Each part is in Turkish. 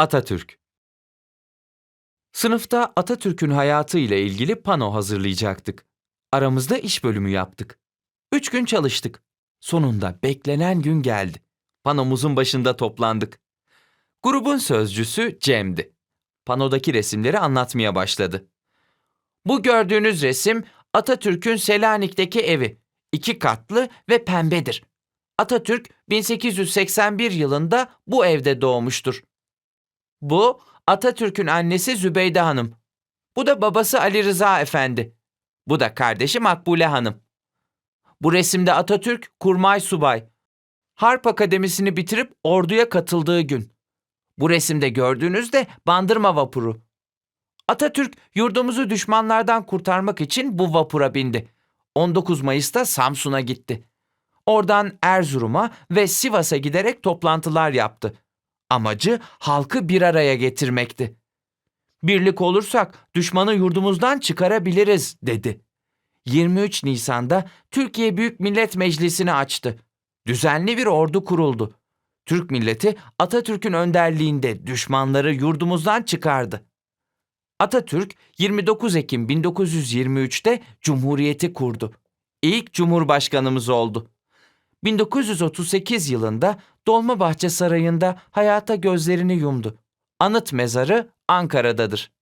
Atatürk Sınıfta Atatürk'ün hayatı ile ilgili pano hazırlayacaktık. Aramızda iş bölümü yaptık. Üç gün çalıştık. Sonunda beklenen gün geldi. Panomuzun başında toplandık. Grubun sözcüsü Cem'di. Panodaki resimleri anlatmaya başladı. Bu gördüğünüz resim Atatürk'ün Selanik'teki evi. İki katlı ve pembedir. Atatürk 1881 yılında bu evde doğmuştur. Bu Atatürk'ün annesi Zübeyde Hanım. Bu da babası Ali Rıza Efendi. Bu da kardeşi Makbule Hanım. Bu resimde Atatürk kurmay subay. Harp Akademisi'ni bitirip orduya katıldığı gün. Bu resimde gördüğünüzde bandırma vapuru. Atatürk yurdumuzu düşmanlardan kurtarmak için bu vapura bindi. 19 Mayıs'ta Samsun'a gitti. Oradan Erzurum'a ve Sivas'a giderek toplantılar yaptı. Amacı halkı bir araya getirmekti. Birlik olursak düşmanı yurdumuzdan çıkarabiliriz dedi. 23 Nisan'da Türkiye Büyük Millet Meclisi'ni açtı. Düzenli bir ordu kuruldu. Türk milleti Atatürk'ün önderliğinde düşmanları yurdumuzdan çıkardı. Atatürk 29 Ekim 1923'te Cumhuriyeti kurdu. İlk Cumhurbaşkanımız oldu. 1938 yılında Dolmabahçe Sarayı'nda hayata gözlerini yumdu. Anıt mezarı Ankara'dadır.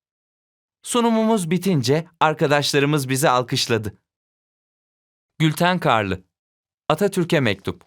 Sunumumuz bitince arkadaşlarımız bizi alkışladı. Gülten Karlı Atatürk'e mektup